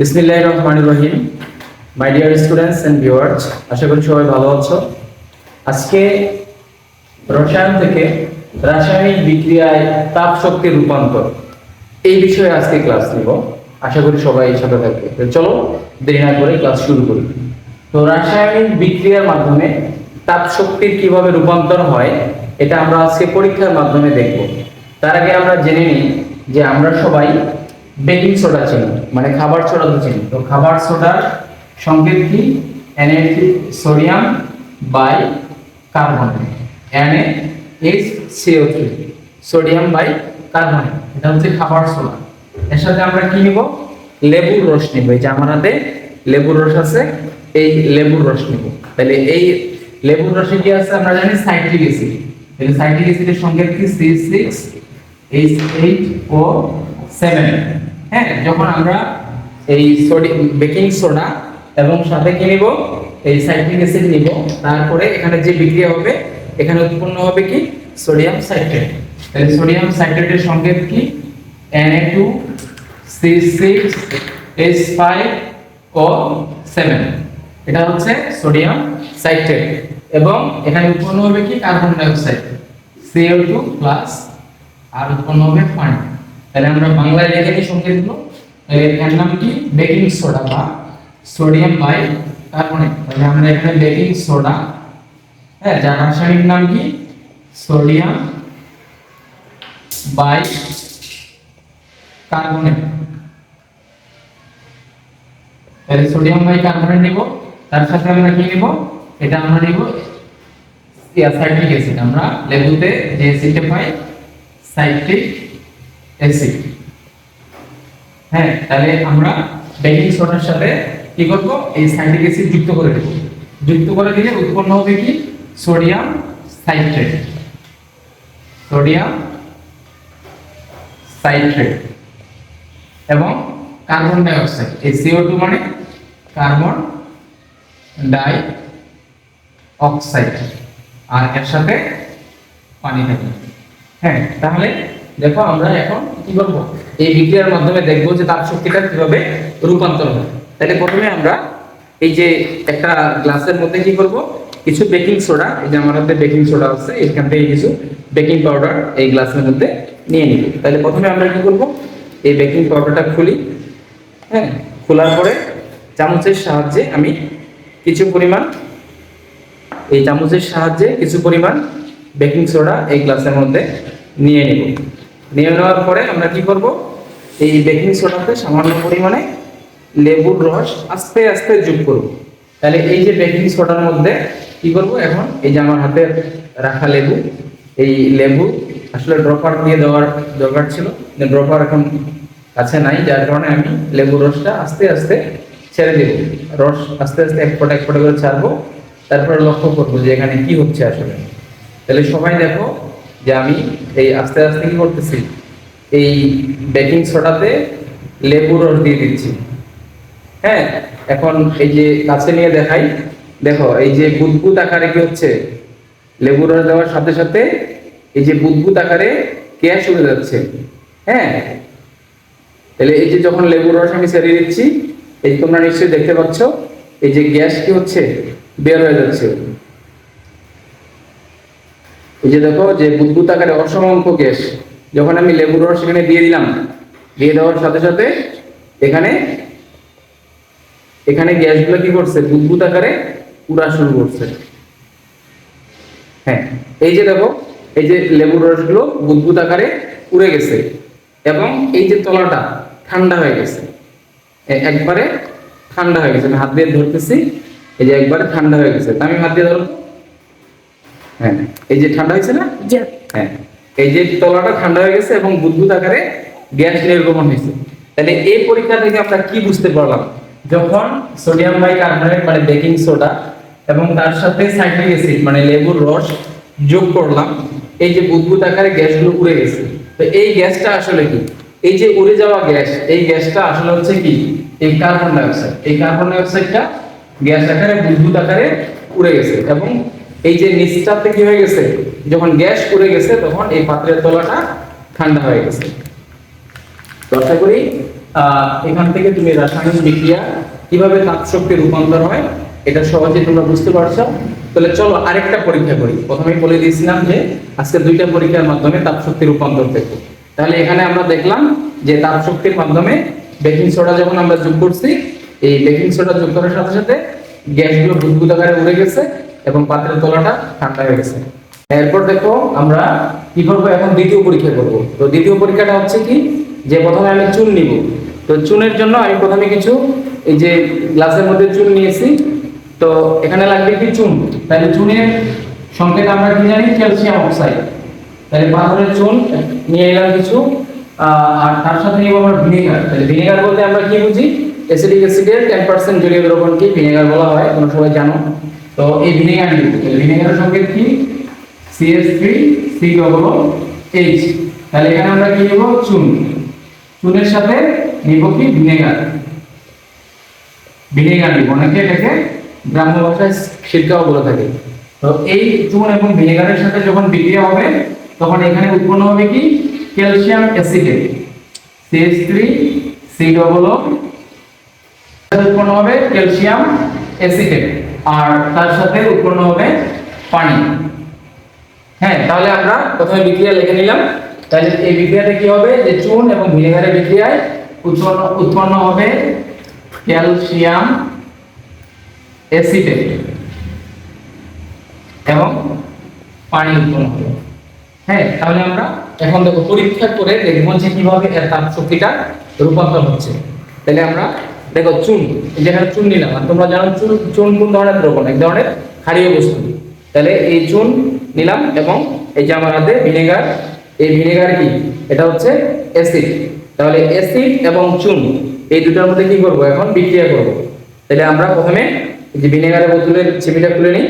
বিসমিল্লাহ রহমান রহিম। My dear students and viewers আশা করি সবাই ভালো আছো। আজকে রসায়ন থেকে রাসায়নিক বিক্রিয়ায় তাপ শক্তির রূপান্তর, এই বিষয়ে আজকে ক্লাস নিব। আশা করি সবাই সাথে থাকবে। চলো, দেরি না করে ক্লাস শুরু করি। তো রাসায়নিক বিক্রিয়ার মাধ্যমে তাপ শক্তির কীভাবে রূপান্তর হয়, এটা আমরা আজকে পরীক্ষার মাধ্যমে দেখব। তার আগে আমরা জেনে নিই যে আমরা সবাই বেকিং সোডা চিনি। মানে খাবার সোডা তো চিনি। তো খাবার সোডার সংকেত কি? NA sodium bi carbon. NA H CO three sodium bi carbon. এটা হচ্ছে খাবার সোডা এর সাথে আমরা কি নিব? লেবুর রস নিব। এই যে আমার হাতে লেবুর রস আছে, এই লেবুর রস নিব। তাহলে এই লেবুর রসে কি আছে? আমরা জানি সাইট্রিক অ্যাসিড। তাহলে সাইট্রিক অ্যাসিডের সংকেত কি C six H eight O seven হ্যাঁ যখন আমরা এই সোডিয়াম বেকিং সোডা এবং সাথে কি নিব? এই সাইট্রিক অ্যাসিড নিব। তারপরে এখানে যে বিক্রিয়া হবে, এখানে উৎপন্ন হবে কি? সোডিয়াম সাইট্রেট তাহলে সোডিয়াম সাইট্রেটের সংকেত কি? Na2C6H5 ও 7 এটা হচ্ছে সোডিয়াম সাইট্রেট এবং এখানে উৎপন্ন হবে কি? Carbon dioxide CO2 plus আর উৎপন্ন হবে পানি। তাহলে আমরা বাংলায় লিখে নিই সংকেতগুলো এর নাম কি? বেকিং সোডা বা সোডিয়াম বাই কার্বনেট তাহলে আমরা এখানে বেকিং সোডা হ্যাঁ যার রাসায়নিক নাম কি? সোডিয়াম বাই কার্বনেট তাহলে সোডিয়াম বাই কার্বনেট নিব। তার সাথে আমরা কি নিব? এটা আমরা নিব সাইট্রিক অ্যাসিড আমরা লেবুতে যে অ্যাসিডটা পাই সাইট্রিক অ্যাসিড হ্যাঁ তাহলে আমরা বেকিং সোডার সাথে কি করব? এই সাইট্রিক অ্যাসিড যুক্ত করে দেব যুক্ত করে দিলে উৎপন্ন হবে কি? সোডিয়াম সাইট্রেট সোডিয়াম সাইট্রেট এবং কার্বন ডাই অক্সাইড এই CO2 মানে কার্বন ডাই অক্সাইড আর এর সাথে পানি থাকে হ্যাঁ তাহলে দেখো আমরা এখন কি করব? এই বিক্রিয়ার মাধ্যমে দেখব যে তাপ শক্তিটা কীভাবে রূপান্তর হয়। তাহলে প্রথমে আমরা এই যে একটা গ্লাসের মধ্যে কি করব? কিছু বেকিং সোডা, এই যে আমার হাতে বেকিং সোডা আছে, এখান থেকে কিছু বেকিং পাউডার এই গ্লাসের মধ্যে নিয়ে নিব। তাহলে প্রথমে আমরা কি করব? এই বেকিং পাউডারটা খুলি হ্যাঁ? খোলার পরে চামচের সাহায্যে আমি কিছু পরিমাণ, এই চামচের সাহায্যে কিছু পরিমাণ বেকিং সোডা এই গ্লাসের মধ্যে নিয়ে নেব। নিয়ে নেওয়ার পরে আমরা কি করব? এই বেকিং সোডাতে সামান্য পরিমাণে লেবুর রস আস্তে আস্তে যোগ করব। তাহলে এই যে বেকিং সোডার মধ্যে কি করব এখন? এই যে আমার হাতে রাখা লেবু, এই লেবু আসলে ড্রপার দিয়ে দেওয়ার দরকার ছিল। ড্রপার এখন কাছে নাই, যার কারণে আমি লেবুর রসটা আস্তে আস্তে ছেড়ে দেব। রস আস্তে আস্তে এক ফোঁটা এক ফোঁটা করে ছাড়বো। তারপরে লক্ষ্য করব যে এখানে কি হচ্ছে আসলে। তাহলে সবাই দেখো যে আমি এই আস্তে আস্তে কি করতেছি? এই বেকিং সোডাতে লেবু রস দিয়ে দিচ্ছি। হ্যাঁ এখন এই যে কাছে নিয়ে দেখাই, দেখো এই যে বুদবুদ আকারে কি হচ্ছে? লেবু রস দেওয়ার সাথে সাথে এই যে বুদবুদ আকারে গ্যাস উড়ে যাচ্ছে। হ্যাঁ তাহলে এই যে যখন লেবুর রস আমি ছেড়ে দিচ্ছি, এই তোমরা নিশ্চয়ই দেখতে পাচ্ছ, এই যে গ্যাস কি হচ্ছে? বের হয়ে যাচ্ছে। এই যে দেখো যে বুদবুদ আকারে অসংখ্য গ্যাস। যখন আমি লেবুর রস এখানে দিয়ে দিলাম, দিয়ে দেওয়ার সাথে সাথে এখানে এখানে গ্যাসগুলো কি করছে? বুদবুদ আকারে উড়া শুরু করছে। হ্যাঁ এই যে দেখো, এই যে লেবুর রসগুলো বুদবুদ আকারে উড়ে গেছে এবং এই যে তলাটা ঠান্ডা হয়ে গেছে। একবারে ঠান্ডা হয়ে গেছে। আমি হাত দিয়ে ধরতেছি, এই যে একবারে ঠান্ডা হয়ে গেছে। আমি হাত দিয়ে ধরো হ্যাঁ এই যে ঠান্ডা হয়েছে না? হ্যাঁ এই যে তলাটা ঠান্ডা হয়ে গেছে এবং বুদবুদ আকারে গ্যাস নির্গমন হয়েছে। তাহলে এই পরীক্ষা থেকে আমরা কি বুঝতে পারলাম? যখন সোডিয়াম বাইকার্বনেট মানে বেকিং সোডা এবং তার সাথে সাইট্রিক অ্যাসিড মানে লেবুর রস যোগ করলাম এই যে বুদবুদ আকারে গ্যাসগুলো উড়ে গেছে। তো এই গ্যাসটা আসলে কি? এই যে উড়ে যাওয়া গ্যাস এই গ্যাসটা আসলে হচ্ছে কি? এই কার্বন ডাই অক্সাইড এই কার্বন ডাই অক্সাইডটা গ্যাস আকারে বুদবুদ আকারে উড়ে গেছে এবং এই যে নিচটাতে কি হয়ে গেছে? যখন গ্যাস উড়ে গেছে, তখন এই পাত্রের তলাটা ঠান্ডা হয়ে গেছে। আশা করি এখান থেকে তুমি রাসায়নিক বিক্রিয়া কীভাবে তাপ শক্তি রূপান্তর হয়, এটা সহজে তোমরা বুঝতে পারছ। তাহলে চলো আরেকটা পরীক্ষা করি। প্রথমেই বলে দিয়েছিলাম যে, আজকে দুইটা পরীক্ষার মাধ্যমে তাপ শক্তি রূপান্তর দেখব। তাহলে এখানে আমরা দেখলাম যে তাপ শক্তির মাধ্যমে বেকিং সোডা যখন আমরা যোগ করছি, এই বেকিং সোডা যোগ করার সাথে সাথে গ্যাসগুলো বুদবুদ আকারে উড়ে গেছে। এবং পাত্রের তলাটা ঠান্ডা হয়ে গেছে। এরপর দেখো আমরা কি করব? এখন দ্বিতীয় পরীক্ষা করব। তো দ্বিতীয় পরীক্ষাটা হচ্ছে কি? যে প্রথমে আমি চুন নিব। তো চুনের জন্য আমি প্রথমে কিছু এই যে গ্লাসের মধ্যে চুন নিয়েছি। তো এখানে লাগবে কি চুন? তাহলে চুনের সংকেত আমরা কি জানি? Calcium oxide. তাহলে পাথরের চুন নিয়ে এলাম কিছু। আর তার সাথে নিব আমরা ভিনেগার। তাহলে ভিনেগার বলতে আমরা কি বুঝি? অ্যাসিডিক অ্যাসিডের টেন পার্সেন্ট জলীয় দ্রবণকে ভিনেগার বলা হয়? তোমরা সবাই জানো? তো এই ভিনেগার নিব তাহলে ভিনেগারের সংকেত কি? CH3 C ডবল H তাহলে এখানে আমরা কি নিব? চুন। চুনের সাথে নিব কি? ভিনেগার। ভিনেগার নিব। অনেকে এটাকে গ্রাম্য ভাষায় সিরকাও বলে থাকে। তো এই চুন এবং ভিনেগারের সাথে যখন বিক্রিয়া হবে, তখন এখানে উৎপন্ন হবে কি? ক্যালসিয়াম অ্যাসিডেট CH3 C ডবল উৎপন্ন হবে ক্যালসিয়াম অ্যাসিডেট আর তার সাথে উৎপন্ন হবে পানি। হ্যাঁ তাহলে আমরা প্রথমে বিক্রিয়া লিখে নিলাম। তাহলে এই বিক্রিয়াতে কি হবে? যে চুন এবং ভিনেগারের বিক্রিয়ায় উৎপন্ন উৎপন্ন হবে ক্যালসিয়াম অ্যাসিটেট এবং পানি উৎপন্ন হবে। হ্যাঁ তাহলে আমরা এখন দেখো, পরীক্ষা করে দেখব যে কীভাবে এর তাপ শক্তিটা রূপান্তর হচ্ছে। তাহলে আমরা দেখো চুন যেখানে চুন নিলাম, আর তোমরা জানো চুন চুন কোন ধরনের দ্রবণ? এক ধরনের ক্ষারীয় বস্তু। তাহলে এই চুন নিলাম এবং এই যে আমার হাতে ভিনেগার, এই ভিনেগার কি? এটা হচ্ছে অ্যাসিড। তাহলে অ্যাসিড এবং চুন, এই দুটোর মধ্যে কি করব এখন? বিক্রিয়া করব। তাহলে আমরা প্রথমে যে ভিনেগারের বোতলের ছিপিটা খুলে নিই।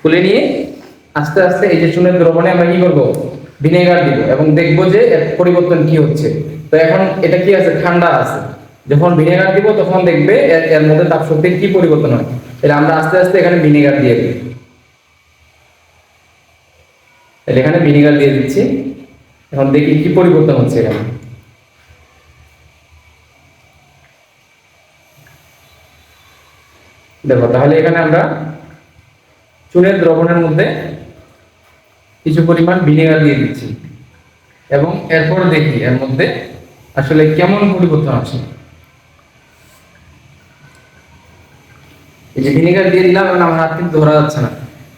খুলে নিয়ে আস্তে আস্তে এই যে চুনের দ্রবণে আমরা কি করব? ভিনেগার দিব এবং দেখব যে পরিবর্তন কি হচ্ছে। তো এখন এটা কি আছে? ঠান্ডা আছে। যখন ভিনেগার দিব, তখন দেখবে এর মধ্যে তাপশক্তির কি পরিবর্তন হয়। তাহলে আমরা আস্তে আস্তে এখানে ভিনেগার দিয়ে দিই। তাহলে এখানে ভিনেগার দিয়ে দিচ্ছি। এখন দেখি কি পরিবর্তন হচ্ছে এখানে। দেখো, তাহলে এখানে আমরা চুনের দ্রবণের মধ্যে কিছু পরিমাণ ভিনেগার দিয়ে দিচ্ছি। এবং এরপর দেখি এর মধ্যে আসলে কেমন পরিবর্তন আসে। এই যে ভিনেগার দিয়ে দিলাম, এখন আমার হাত কিন্তু ধরা যাচ্ছে না।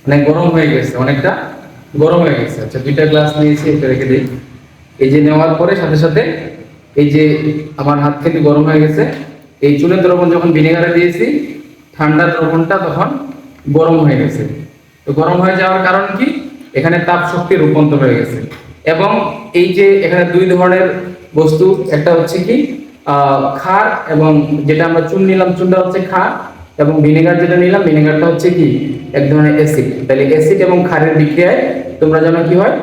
মানে গরম হয়ে গেছে, অনেকটা গরম হয়ে গেছে। আচ্ছা দুইটা গ্লাস নিয়েছি এটা রেখে দিই। এই যে নেওয়ার পরে সাথে সাথে এই যে আমার হাত কিন্তু গরম হয়ে গেছে। এই চুলের দ্রবণ যখন ভিনেগারে দিয়েছি, ঠান্ডার দ্রবণটা তখন গরম হয়ে গেছে। তো গরম হয়ে যাওয়ার কারণ কি? এখানে তাপ শক্তি রূপান্তর হয়ে গেছে। এবং এই যে এখানে দুই ধরনের বস্তু, একটা হচ্ছে কি ক্ষার এবং যেটা আমরা চুন নিলাম চুনটা হচ্ছে ক্ষার। এবং ভিনেগার যেটা নিলাম ভিনেগারটা হচ্ছে কি? এক ধরনের অ্যাসিড তাহলে অ্যাসিড এবং ক্ষারের বিক্রিয়ায় তোমরা জানো কি হয়?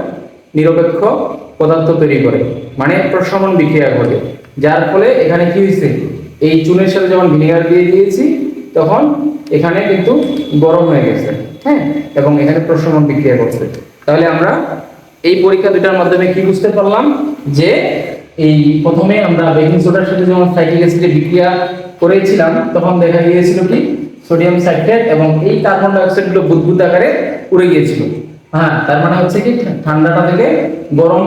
নিরপেক্ষ পদার্থ তৈরি করে। মানে প্রশমন বিক্রিয়া ঘটে। যার ফলে এখানে কি হয়েছে? এই চুনের সাথে যখন ভিনেগার দিয়ে দিয়েছি, তখন এখানে কিন্তু গরম হয়ে গেছে। হ্যাঁ? এবং এখানে প্রশমন বিক্রিয়া করছে তাহলে আমরা এই পরীক্ষা দুটার মাধ্যমে কি বুঝতে পারলাম? যে এই প্রথমে আমরা বেকিং সোডার সাথে যখন সাইক্লিক অ্যাসিডে বিক্রিয়া করেছিলাম, তখন দেখা গিয়েছিল কি? সোডিয়াম সাইট্রেট এবং এই কার্বন ডাই অক্সাইডগুলো বুদবুদ আকারে উড়ে গিয়েছিল। হ্যাঁ তার মানে হচ্ছে কি? ঠান্ডাটা থেকে গরম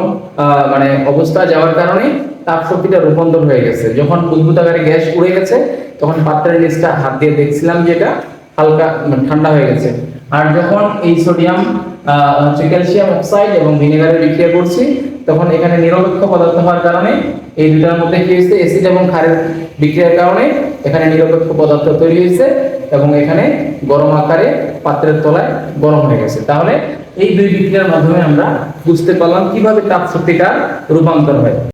মানে অবস্থা যাওয়ার কারণে তাপ শক্তিটা রূপান্তর হয়ে গেছে। যখন বুদবুদ আকারে গ্যাস উড়ে গেছে, তখন পাত্রের নিচটা হাত দিয়ে দেখছিলাম যে এটা হালকা মানে ঠান্ডা হয়ে গেছে। আর যখন এই সোডিয়াম হচ্ছে ক্যালসিয়াম অক্সাইড এবং ভিনেগারের বিক্রিয়া করছি। তখন এখানে নিরপেক্ষ পদার্থ হওয়ার কারণে এই দুটার মধ্যে কি হয়েছে? অ্যাসিড এবং ক্ষারের বিক্রিয়ার কারণে এখানে নিরপেক্ষ পদার্থ তৈরি হয়েছে এবং এখানে গরম আকারে পাত্রের তলায় গরম হয়ে গেছে। তাহলে এই দুই বিক্রিয়ার মাধ্যমে আমরা বুঝতে পারলাম কীভাবে তাপ শক্তিটা রূপান্তর হয়।